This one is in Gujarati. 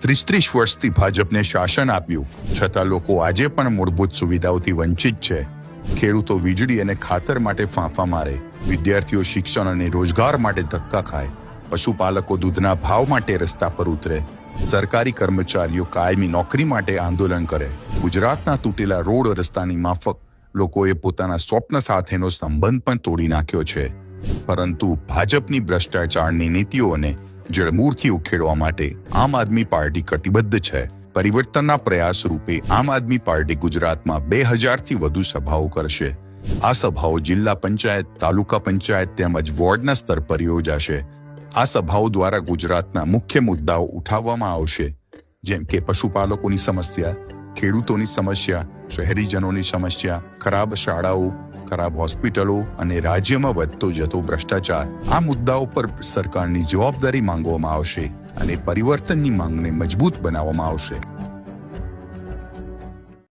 ત્રીસ ત્રીસ વર્ષથી ભાજપને શાસન આપ્યું. છતાં લોકો આજે પણ મૂળભૂત સુવિધાઓથી વંચિત છે. ખેડૂતો વીજળી અને ખાતર માટે ફાંફા મારે. વિદ્યાર્થીઓ શિક્ષણ અને રોજગાર માટે ધક્કા ખાય. પશુપાલકો દૂધના ભાવ માટે રસ્તા પર ઉતરે. સરકારી કર્મચારીઓ કાયમી નોકરી માટે આંદોલન કરે. ગુજરાતના તૂટેલા રોડ રસ્તાની માફક લોકોએ પોતાના સ્વપ્ન સાથેનો સંબંધ પણ તોડી નાખ્યો છે. પરંતુ ભાજપની ભ્રષ્ટાચારની નીતિઓને જળમૂળથી ઉખેડવા માટે આમ આદમી પાર્ટી કટિબદ્ધ છે. પરિવર્તનના પ્રયાસ રૂપે આમ આદમી પાર્ટી ગુજરાતમાં બે હજારથી વધુ સભાઓ કરશે. આ સભાઓ જિલ્લા પંચાયત, તાલુકા પંચાયત તેમજ વોર્ડના સ્તર પર યોજાશે. આ સભાઓ દ્વારા ગુજરાતના મુખ્ય મુદ્દાઓ ઉઠાવવામાં આવશે. જેમ કે પશુપાલકોની સમસ્યા, ખેડૂતોની સમસ્યા, શહેરીજનોની સમસ્યા, ખરાબ શાળાઓ ખરાબ હોસ્પિટલો અને રાજ્યમાં વધતો જતો ભ્રષ્ટાચાર, આ મુદ્દાઓ પર સરકારની જવાબદારી માંગવામાં આવશે અને પરિવર્તનની માંગને મજબૂત બનાવવામાં આવશે.